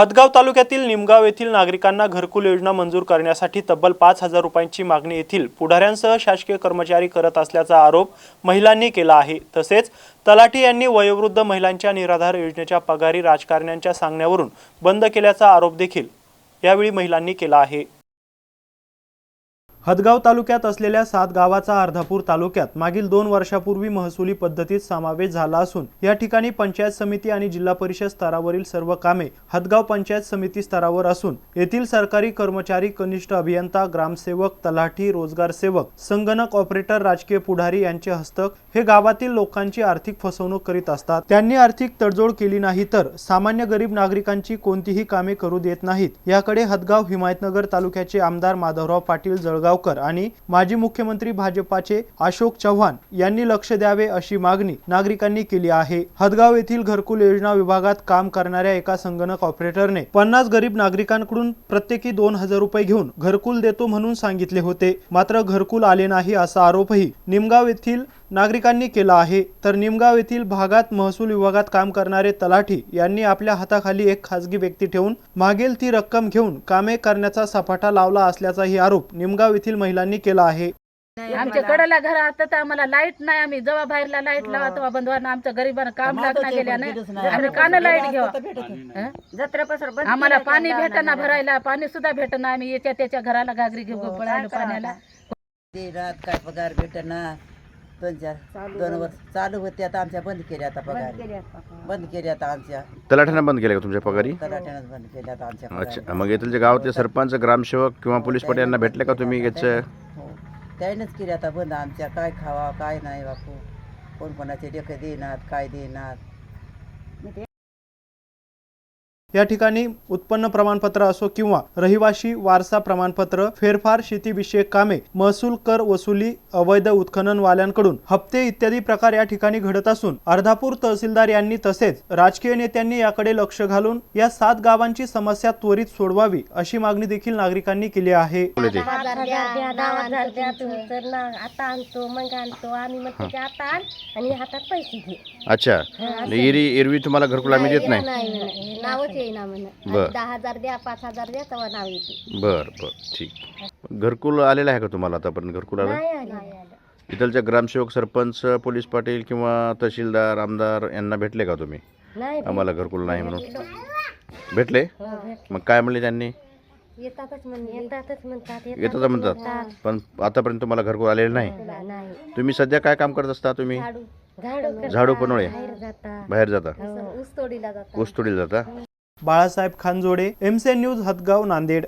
हदगाव तालुक्यातील निमगाव येथील नागरिकांना घरकुल योजना मंजूर करण्यासाठी तब्बल पाच हजार रुपयांची मागणी येथील पुढाऱ्यांसह शासकीय कर्मचारी करत असल्याचा आरोप महिलांनी केला आहे. तसेच तलाठी यांनी वयोवृद्ध महिलांच्या निराधार योजनेच्या पगारी राजकारण्यांच्या सांगण्यावरून बंद केल्याचा आरोप देखील यावेळी महिलांनी केला आहे. हदगाव तालुक्यात असलेल्या सात गावाचा अर्धापूर तालुक्यात मागील दोन वर्षापूर्वी महसुली पद्धतीत समावेश झाला असून या ठिकाणी पंचायत समिती आणि जिल्हा परिषद स्तरावरील सर्व कामे हदगाव पंचायत समिती स्तरावर असून येथील सरकारी कर्मचारी कनिष्ठ अभियंता ग्रामसेवक तलाठी रोजगार सेवक संगणक ऑपरेटर राजकीय पुढारी यांचे हस्तक हे गावातील लोकांची आर्थिक फसवणूक करीत असतात. त्यांनी आर्थिक तडजोड केली नाही तर सामान्य गरीब नागरिकांची कोणतीही कामे करू देत नाहीत. याकडे हदगाव हिमायतनगर तालुक्याचे आमदार माधवराव पाटील जळगाव जळगावकर आणि माजी मुख्यमंत्री भाजपाचे अशोक चव्हाण यांनी लक्ष द्यावे अशी मागणी नागरिकांनी केली आहे. हदगाव येथील घरकुल योजना विभागात काम करणाऱ्या एका संगणक ऑपरेटरने पन्नास गरीब नागरिकांकडून प्रत्येकी दोन हजार रुपये घेऊन घरकुल देतो म्हणून सांगितले होते. मात्र घरकुल आले नाही असा आरोपही निमगाव येथील नागरिकांनी केला आहे. तर निमगाव येथील भागात महसूल विभागात काम करणारे तलाठी यांनी आपल्या हाताखाली एक खासगी व्यक्ती ठेवून मागेल ती रक्कम घेऊन कामे करण्याचा सपाटा लावला असल्याचाही आरोप निमगाव येथील महिलांनी केला आहे. आमच्या कडेला घर आता तर आम्हाला लाइट नाही. आम्ही जेव्हा बाहेरला लाइट लावा तेव्हा बंद व्हा आमच्या गरीबांना काम लागणार गेल्याने आम्ही कान लाइट बंद आम्हाला पाणी भेटना भरायला. पाणी सुद्धा भेटना. आम्ही याच्या त्याच्या घराला घागरी घेऊ पळायला पाण्याला. रात काय पगार भेटना. दोन चार दोन वर्ष चालू होते आता आमच्या बंद केल्या आता पगार. बंद केल्या आता आमच्या. तलाठ्यानं बंद केलं का तुमच्या पगारी? तलाट्यानंच बंद केल्या आता आमच्या पगारी. अच्छा मग येथील जे गावातले सरपंच ग्रामसेवक किंवा पोलीस पाटील यांना भेटले का तुम्ही याचं हो त्यानेच केल्या आता बंद. आमच्या काय खावा काय नाही बापू. कोण कोणाचे लेख देणार काय देणार? या ठिकाणी उत्पन्न प्रमाणपत्र असो किंवा रहिवाशी वारसा प्रमाणपत्र फेरफार शेतीविषयक कामे महसूल कर वसुली अवैध उत्खनन वाल्यांकडून हप्ते इत्यादी प्रकार या ठिकाणी घडत असून अर्धापूर तहसीलदार यांनी तसेच राजकीय नेत्यांनी याकडे लक्ष घालून या सात गावांची समस्या त्वरित सोडवावी अशी मागणी देखील नागरिकांनी केली आहे. आता आणतो मग आणतो. आम्ही म्हणतो आता आण आणि हातात पैसे घे. अच्छा. एरी एरवी तुम्हाला घरकुल आम्ही देत नाही. येईना म्हणा? बर. दहा हजार द्या पाच हजार द्या तेव्हा नाव येते. बर बर ठीक. घरकुल आलेलं आहे का तुम्हाला आतापर्यंत घरकुल आलं? नाही आली. इथलच्या ग्रामसेवक सरपंच पोलीस पाटील किंवा तहसीलदार आमदार यांना भेटले का तुम्ही? नाही आम्हाला घरकुल नाही म्हणून. भेटले. हो, भेट. मग काय म्हणले त्यांनी? येतातच म्हण येतातच म्हणतात येतात म्हणतात. पण आतापर्यंत तुम्हाला घरकुल आलेलं नाही? नाही तुम्ही सध्या काय काम करत असता तुम्ही? झाडू झाडू झाडू पनोळे बाहेर जाता बाहेर जाता. ऊस तोडीला जाता ऊस तोडीला जाता? बाळासाहेब खानजोडे एमसे न्यूज हदगाव नांदेड.